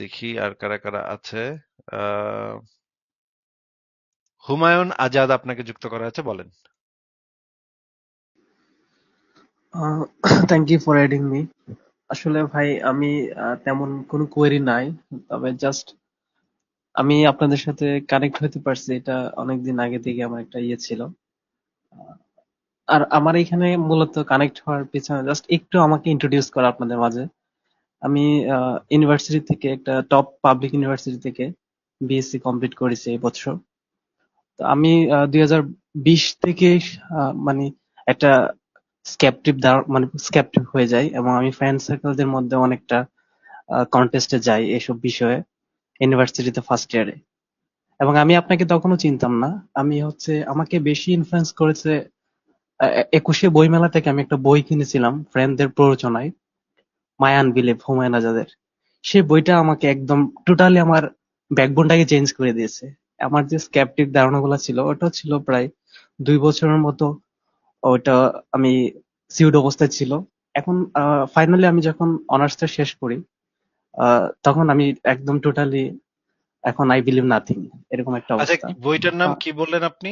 দেখি আর কারা কারা আছে। হুমায়ুন আজাদ আপনাকে যুক্ত করা আছে বলেন। Thank you for adding me আসলে ভাই, আমি তেমন কোনো কোয়েরি নাই, তবে জাস্ট আমি আপনাদের সাথে কানেক্ট হতে পারছি, এটা অনেকদিন আগে থেকে আমার একটা ইয়ে ছিল। আর আমার এখানে মূলত কানেক্ট হওয়ার পেছনে জাস্ট একটু আমাকে ইন্ট্রোডিউস করা আপনাদের মাঝে। আমি ইউনিভার্সিটি থেকে একটা টপ পাবলিক ইউনিভার্সিটি থেকে বিএসসি কমপ্লিট করেছি এই বছর। তো আমি দুই বিশ থেকে মানে একটা স্ক্যাপটিভ মানে স্ক্যাপটিভ হয়ে যায় এবং আমি ফ্রেন্ড সার্কেলদের মধ্যে অনেকটা কন্টেস্টে যাই এসব বিষয়ে ইউনিভার্সিটিতে ফার্স্ট ইয়ারে এবং আমি আপনাকে তখনও চিনতাম না। আমি হচ্ছে, আমাকে বেশি ইনফ্লুয়েন্স করেছে একুশে বইমেলা থেকে আমি একটা বই কিনেছিলাম ফ্রেন্ডদের প্ররোচনায়। মায়ান বিলেভ হুমায়ুন আজাদের সেই বইটা আমাকে একদম টোটালি আমার ব্যাকবোনটাকে চেঞ্জ করে দিয়েছে। আমার যে স্ক্যাপটিক ধারণাগুলো ছিল ওটা ছিল প্রায় দুই বছরের মতো ওটা আমি সিউড অবস্থায় ছিল। এখন ফাইনালি আমি যখন অনার্সটা শেষ করি আহ, তখন আমি একদম টোটালি এখন আই বিলিভ নাথিং এরকম একটা আচ্ছা অবস্থা। বইটার নাম কি বললেন আপনি?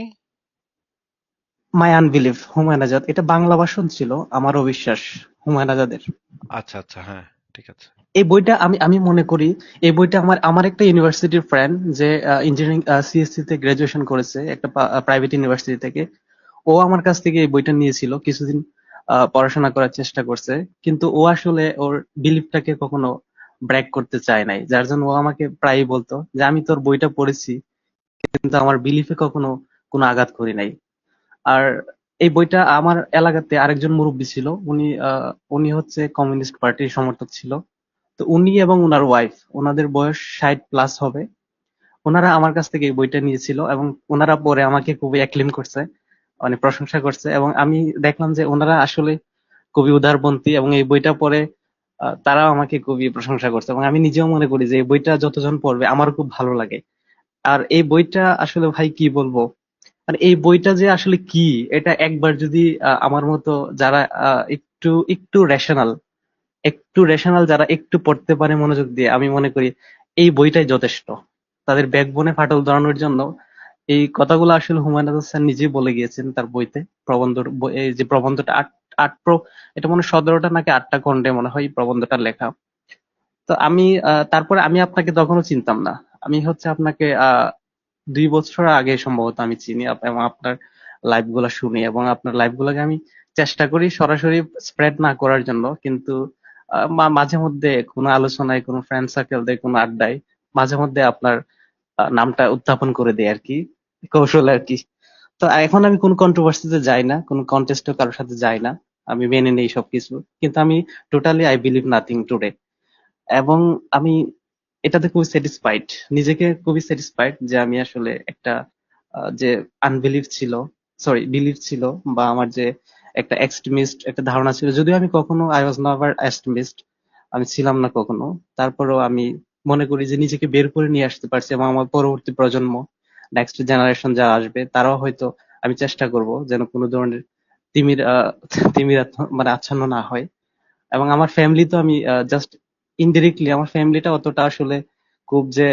মাই আনবিলিভ হুমায়ুন আজাদ এটা বাংলা ভাষণ ছিল আমার অবিশ্বাস হুমায়ুন আজাদের। আচ্ছা আচ্ছা হ্যাঁ ঠিক আছে। এই বইটা আমি আমি মনে করি এই বইটা আমার আমার একটা ইউনিভার্সিটির ফ্রেন্ড যে ইঞ্জিনিয়ারিং সিএসসি তে গ্রাজুয়েশন করেছে একটা প্রাইভেট ইউনিভার্সিটি থেকে। ও আমার কাছ থেকে এই বইটা নিয়েছিল কিছুদিন পড়াশোনা করার চেষ্টা করছে কিন্তু ও আসলে ওর বিলিফটাকে কখনো ব্রেক করতে চায় নাই। যার জন্য ও আমাকে প্রায়ই বলতো যে আমি তোর বইটা পড়েছি কিন্তু আমার বিলিফে কখনো কোনো আঘাত করি নাই। আর এই বইটা আমার এলাকাতে আরেকজন মুরব্বী ছিল, উনি উনি হচ্ছে কমিউনিস্ট পার্টির সমর্থক ছিল। তো উনি এবং ওনার ওয়াইফ ওনাদের বয়স ষাট প্লাস হবে। ওনারা আমার কাছ থেকে এই বইটা নিয়েছিল এবং ওনারা পরে আমাকে খুবই অ্যাক্লেম করছে মানে প্রশংসা করছে এবং আমি দেখলাম যে ওনারা আসলে খুবই উদারপন্থী এবং এই বইটা পরে তারাও আমাকে খুবই প্রশংসা করছে এবং আমি নিজেও মনে করি যে এই বইটা যতজন পড়বে আমার খুব ভালো লাগে। আর এই বইটা আসলে ভাই কি বলব আর এই বইটা যে আসলে কি, এটা একবার যদি আমার মতো যারা একটু একটু রেশনাল একটু রেশনাল যারা একটু পড়তে পারে মনোযোগ দিয়ে, আমি মনে করি এই বইটাই যথেষ্ট। তাদের ব্যাকবোনে ফাটল ধরানোর জন্য এই কথাগুলো আসলে হুমায়ুন আজাদ স্যার নিজেই বলে গিয়েছেন তার বইতে। প্রবন্ধ এই যে প্রবন্ধটা আট আট প্র, এটা মনে সতেরোটা নাকি আটটা খণ্ডে মনে হয় প্রবন্ধটা লেখা। তো আমি তারপরে আমি আপনাকে তখনও চিনতাম না। আমি হচ্ছে আপনাকে দুই বছর আগে সম্ভবত আমি চিনি এবং আপনার লাইভগুলা শুনি এবং আপনার লাইভ গুলাকে আমি চেষ্টা করি সরাসরি স্প্রেড না করার জন্য। কিন্তু মাঝে মধ্যে কোনো আলোচনায়, কোনো ফ্রেন্ড সার্কেল কোনো আড্ডায় মাঝে মধ্যে আপনার নামটা উত্থাপন করে দেয় আর কি কৌশল আর কি তো এখন আমি কোন কন্ট্রোভার্সিতে যাই না, কোন কন্টেস্টও কারোর সাথে যাই না, আমি মেনে নেই সবকিছু। কিন্তু আমি totally I believe nothing today এবং আমি এটাতে খুবই স্যাটিসফাইড নিজেকে খুবই স্যাটিসফাইড যে আমি আসলে একটা যে আনবিলিভ ছিল সরি বিলিভ ছিল বা আমার যে একটা এক্সট্রিমিস্ট একটা ধারণা ছিল। যদিও আমি কখনো আই ওয়াজ নেভার এক্সট্রিমিস্ট আমি ছিলাম না কখনো। তারপরেও আমি মনে করি যে নিজেকে বের করে নিয়ে আসতে পারছি এবং আমার পরবর্তী প্রজন্ম নেক্সট জেনারেশন যারা আসবে, তারাও হয়তো আমি চেষ্টা করব যেন কোনো ধরনের তিমির তিমির মানে আচ্ছন্ন না হয়। এবং আমার ফ্যামিলি তো আমি জাস্ট ইনডিরেক্টলি আমার ফ্যামিলিটা অতটা আসলে খুব যে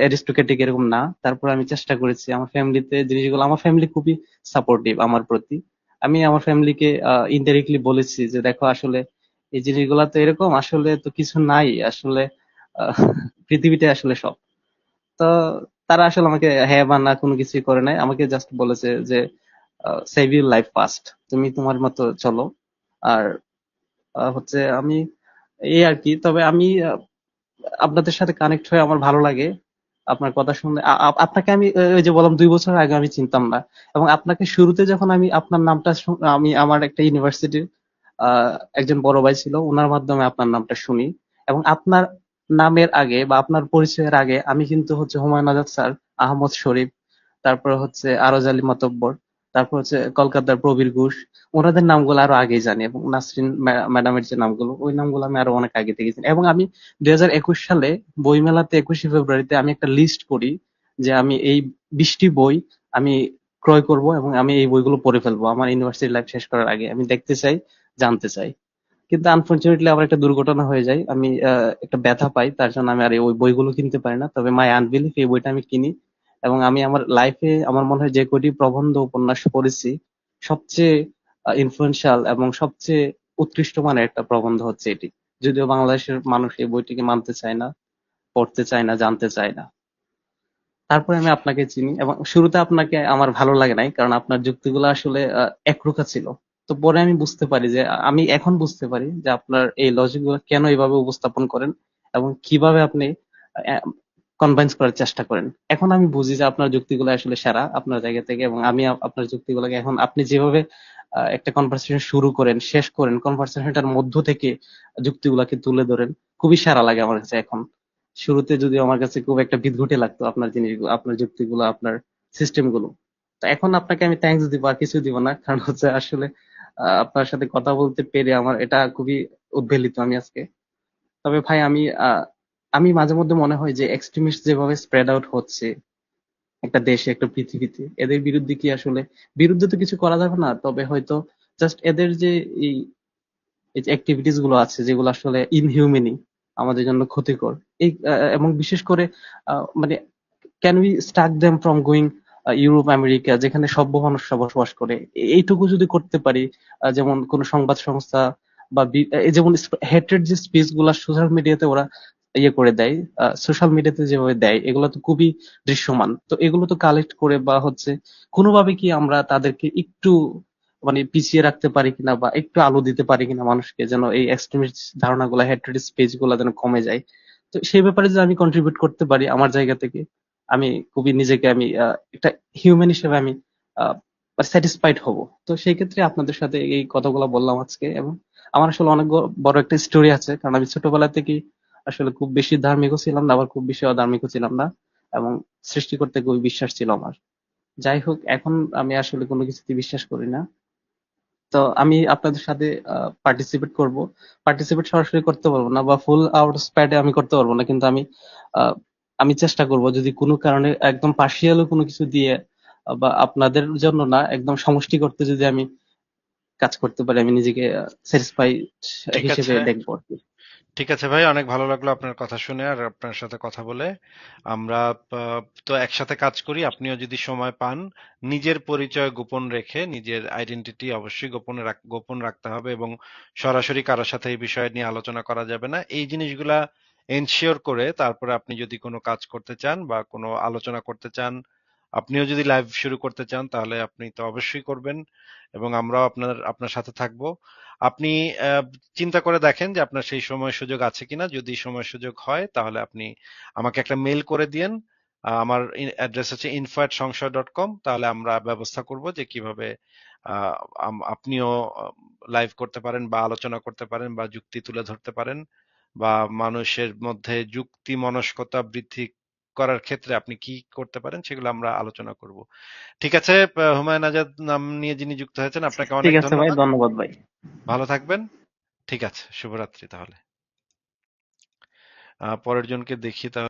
অ্যারিস্টোক্রেটিক এরকম না। তারপর আমি চেষ্টা করেছি আমার ফ্যামিলিতে জিনিসগুলো, আমার ফ্যামিলি খুবই সাপোর্টিভ আমার প্রতি। আমি আমার ফ্যামিলিকে ইনডিরেক্টলি বলেছি যে, দেখো, আসলে এই জিনিসগুলা তো এরকম, আসলে তো কিছু নাই, আসলে পৃথিবীতে আসলে সব। তো তারা আসলে আমাকে হ্যাঁ বা না, কোনো কিছুই করে নাই। আমাকে জাস্ট বলেছে যে সেভ ইউর লাইফ ফার্স্ট তুমি তোমার মতো চলো। আর হচ্ছে আমি এই আর কি। তবে আমি আপনাদের সাথে কানেক্ট হয়ে আমার ভালো লাগে। আপনার কথা শুনে আপনাকে আমি ওই যে বললাম দুই বছর আগে আমি চিনতাম না। এবং আপনাকে শুরুতে যখন আমি আপনার নামটা আমি আমার একটা ইউনিভার্সিটির একজন বড় ভাই ছিল ওনার মাধ্যমে আপনার নামটা শুনি। এবং আপনার নামের আগে বা আপনার পরিচয়ের আগে আমি কিন্তু হচ্ছে হুমায়ুন আজাদ স্যার, আহমদ শরীফ, তারপর হচ্ছে আরজ আলী মাতব্বর তারপর হচ্ছে কলকাতার প্রবীর ঘোষ, ওনাদের নামগুলো আরও আগেই জানি এবং নাসরিন ম্যাডামের যে নামগুলো, ওই নামগুলো আমি আরও অনেক আগে থেকে জানি এবং আমি দুই হাজার একুশ সালে বইমেলাতে একুশে ফেব্রুয়ারিতে আমি একটা লিস্ট করি যে আমি এই বিশটি বই আমি ক্রয় করব এবং আমি এই বইগুলো পড়ে ফেলব। আমার ইউনিভার্সিটি লাইফ শেষ করার আগে আমি দেখতে চাই, জানতে চাই। কিন্তু আনফরচুনেটলি আমার একটা দুর্ঘটনা হয়ে যায়। আমি একটা ব্যথা পাই, তার জন্য আমি আর ওই বইগুলো কিনতে পারি না। তবে মাই আনবিলিফ এই বইটা আমি কিনি। এবং আমি আমার লাইফে আমার মনে হয় যে কয়টি প্রবন্ধ উপন্যাস পড়েছি, সবচেয়ে ইনফ্লুয়েন্সিয়াল এবং সবচেয়ে উৎকৃষ্ট মানের একটা প্রবন্ধ হচ্ছে এটি। যদিও বাংলাদেশের মানুষ এই বইটিকে মানতে চায় না, পড়তে চায় না, জানতে চায় না। তারপরে আমি আপনাকে চিনি এবং শুরুতে আপনাকে আমার ভালো লাগে নাই, কারণ আপনার যুক্তিগুলো আসলে একরোখা ছিল। তো পরে আমি বুঝতে পারি যে, আমি এখন বুঝতে পারি যে আপনার এই লজিকগুলো কেন এইভাবে উপস্থাপন করেন এবং কীভাবে আপনি কনভিন্স করার চেষ্টা করেন। এখন আমি বুঝি যে আপনার যুক্তিগুলো আসলে সেরা আপনার জায়গা থেকে এবং আমি আপ- আপনার যুক্তিগুলোকে এখন আপনি যেভাবে একটা কনভারসেশন শুরু করেন, শেষ করেন কনভারসেশনটার মধ্য থেকে যুক্তিগুলোকে তুলে ধরেন, খুবই সেরা লাগে আমার কাছে এখন। শুরুতে যদি আমার কাছে খুব একটা বিদঘুটে লাগতো আপনার জিনিসগুলো, আপনার যুক্তিগুলো, আপনার সিস্টেমগুলো তো এখন আপনাকে আমি থ্যাঙ্কস দিব, আর কিছু দিব না, কারণ হচ্ছে আসলে আপনার সাথে কথা বলতে পেরে আমার এটা খুবই উদ্বেলিত আমি আজকে। তবে ভাই আমি আমি মাঝে মধ্যে মনে হয় যে এক্সট্রিমিস্ট যেভাবে স্প্রেড আউট হচ্ছে একটা দেশে, একটা পৃথিবীতে, এদের বিরুদ্ধে কি আসলে, বিরুদ্ধে তো কিছু করা যাবে না, তবে হয়তো জাস্ট এদের যে এই অ্যাক্টিভিটিসগুলো আছে, যেগুলো আসলে ইনহিউম্যানি আমাদের জন্য ক্ষতিকর। এই এবং বিশেষ করে মানে can we stuck them from going Europe America যেখানে সভ্য মানুষরা বসবাস করে? এইটুকু যদি করতে পারি যেমন কোন সংবাদ সংস্থা বা যেমন হেটেড যে স্পিচগুলা সোশ্যাল মিডিয়াতে ওরা ইয়ে করে দেয় সোশ্যাল মিডিয়াতে যেভাবে দেয়, এগুলো তো খুবই দৃশ্যমান। তো এগুলো তো কালেক্ট করে বা হচ্ছে কোনোভাবে কি আমরা তাদেরকে একটু মানে পিছিয়ে রাখতে পারি কিনা বা একটু আলো দিতে পারি কিনা মানুষকে, যেন এই এক্সট্রিমিস্ট ধারণাগুলো হেটেড স্পিচগুলা যেন কমে যায়। তো সেই ব্যাপারে যদি আমি কন্ট্রিবিউট করতে পারি আমার জায়গা থেকে, আমি খুবই নিজেকে আমি একটা হিউম্যান হিসেবে আমি স্যাটিসফাইড হব। তো সেই ক্ষেত্রে আপনাদের সাথে এই কথাগুলো বললাম আজকে এবং আমার আসলে অনেক বড় একটা স্টোরি আছে, কারণ আমি ছোটবেলা থেকে আসলে খুব বেশি ধার্মিকও ছিলাম না আবার খুব বেশি অধার্মিকও ছিলাম না এবং সৃষ্টিকর্তাকে খুবই বিশ্বাস ছিল আমার। যাই হোক এখন আমি আসলে কোনো কিছুতে বিশ্বাস করি না। তো আমি আপনাদের সাথে পার্টিসিপেট করব। পার্টিসিপেট সরাসরি করতে পারব না বা ফুল আউট স্প্যাডে আমি করতে পারব না কিন্তু আমি আহ, আমি চেষ্টা করব যদি কোনো কারণে একদম পার্শিয়ালও কোনো কিছু দিয়ে বা আপনাদের জন্য না একদম সমষ্টি করতে যদি আমি কাজ করতে পারি আমি নিজেকে স্যাটিসফাই হিসেবে দেখব আর কি। ঠিক আছে ভাই, অনেক ভালো লাগল আপনার কথা শুনে আর আপনার সাথে কথা বলে। আমরা তো একসাথে কাজ করি, আপনিও যদি সময় পান, নিজের পরিচয় গোপন রেখে নিজের আইডেন্টিটি অবশ্যই গোপনে গোপন রাখতে হবে এবং সরাসরি কারোর সাথে এই বিষয় নিয়ে আলোচনা করা যাবে না। এই জিনিসগুলা এনশিওর করে তারপরে আপনি যদি কোনো কাজ করতে চান বা কোনো আলোচনা করতে চান আপনিও যদি লাইভ শুরু করতে চান, তাহলে আপনি তো অবশ্যই করবেন এবং আমরাও আপনার আপনার সাথে থাকব। আপনি চিন্তা করে দেখেন যে আপনার সেই সময় সুযোগ আছে কিনা। যদি সময় সুযোগ হয়, তাহলে আপনি আমাকে একটা মেল করে দিয়েন। আমার অ্যাড্রেস হচ্ছে ইনফো সংশয় ডট কম তাহলে আমরা ব্যবস্থা করব যে কীভাবে আপনিও লাইভ করতে পারেন বা আলোচনা করতে পারেন বা যুক্তি তুলে ধরতে পারেন বা মানুষের মধ্যে যুক্তি মনস্কতা বৃদ্ধি করার ক্ষেত্রে আপনি কি করতে পারেন সেগুলো আমরা আলোচনা করব। ঠিক আছে হুমায়ুন আজাদ নাম নিয়ে যিনি যুক্ত হয়েছেন আপনাকে অনেক ধন্যবাদ। ধন্যবাদ ভাই। ভালো থাকবেন। ঠিক আছে শুভরাত্রি তাহলে। আহ, পরের জনকে দেখি তাহলে।